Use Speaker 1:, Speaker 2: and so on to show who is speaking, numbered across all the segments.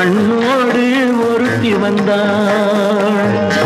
Speaker 1: கண்ணோடு ஒருத்தி வந்தாள்.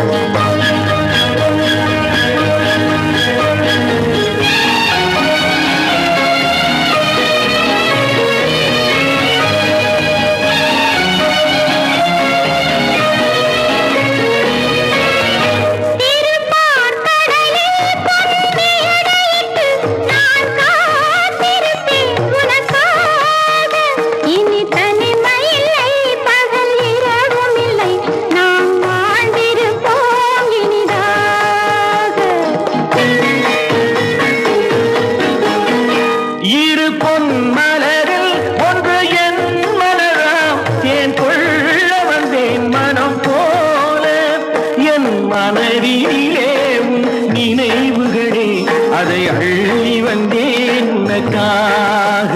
Speaker 1: என் உன் நினைவுகளே அதை அள்ளி வந்தேன் உனக்காக.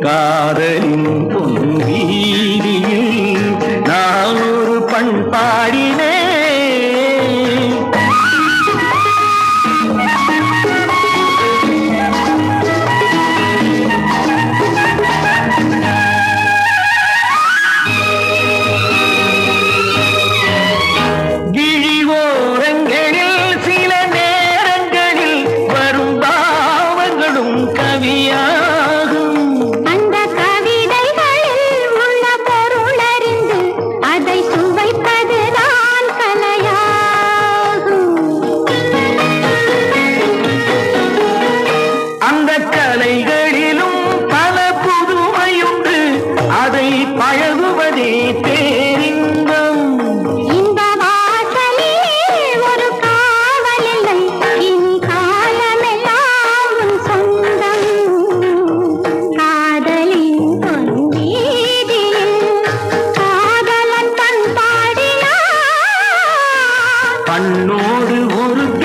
Speaker 1: காதலின் பொன் வீதியில் நான் ஒரு பண்பாடினேன்
Speaker 2: அந்த
Speaker 1: கலைகளிலும் பல புதுமையுண்டு. அதை பழகுவதே பேரின்பம்.
Speaker 2: இந்த வாசலிலே ஒரு காவல் இல்லை இனி காலமெல்லாம் சொந்தம். காதலின் காதலன் பண்பாடினான்
Speaker 1: கண்ணோடு ஒருத்தி